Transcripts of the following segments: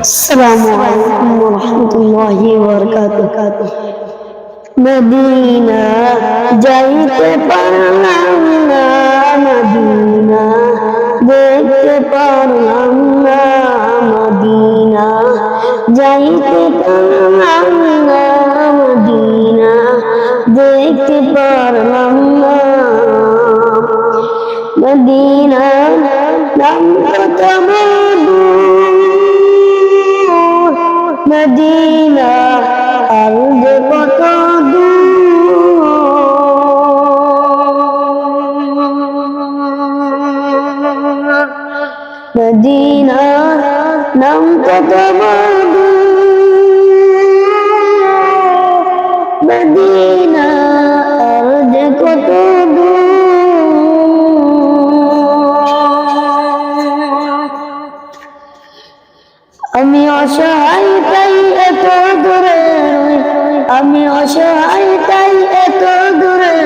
السلام عليكم ورحمة الله وبركاته Medina যাইতে পারলাম না মদিনা দেখতে পারলাম না মদিনা যাইতে পারলাম না মদিনা দেখতে পারলাম না মদিনা নাম কত মধুর মদিনা আর যে কত মদিনা নাম কত মদিনা আমি অসহায়, তাই এত দূরে। আমি অসহায়, তাই এত দূরে।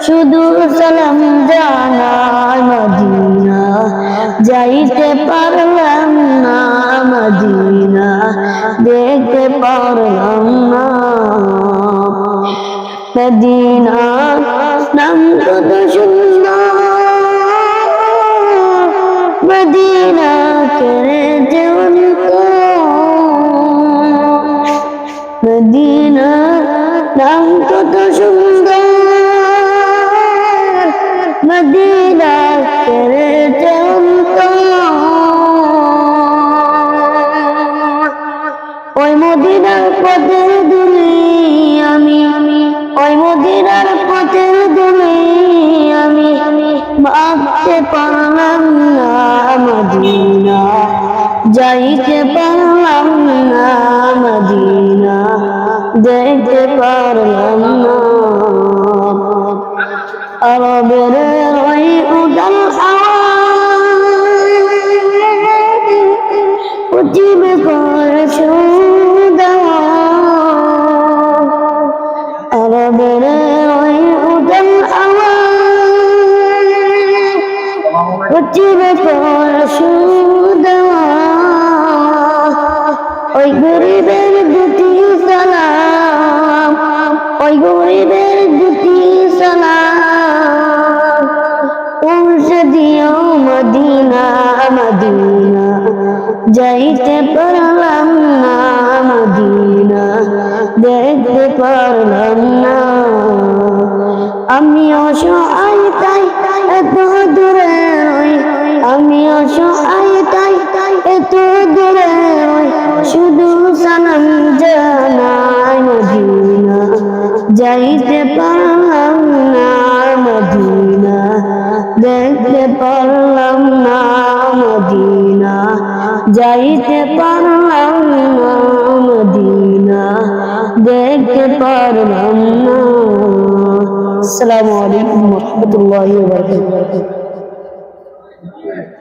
শুধু সালাম জানাই মদিনা। যাইতে পারলাম না মদিনা। দেখতে পারলাম না মদিনা। নাম কত সুন্দর। মদিনা করে মদিনা নাম কত সুন্দর। মদিনা করে ওই মদিনার পথের দুলি আমি আমি ওই মদিনার পথের দুলি আমি। আমি ভাবতে পারলাম না মদিনা। যাইতে পারলাম না মদিনা দেখতে পারলাম না। আরবের ওই উদাল উজিব করে সুদাওয়া। আরবের ওই ওই গরিবের দুটি সালাম দিও মদিনা মদিনা যাইতে পারলাম না মদিনা দেখতে পারলাম না। যাইতে পারলাম না মদিনা দেখতে পারলাম না। আসসালামু আলাইকুম রহমতুল্লাহি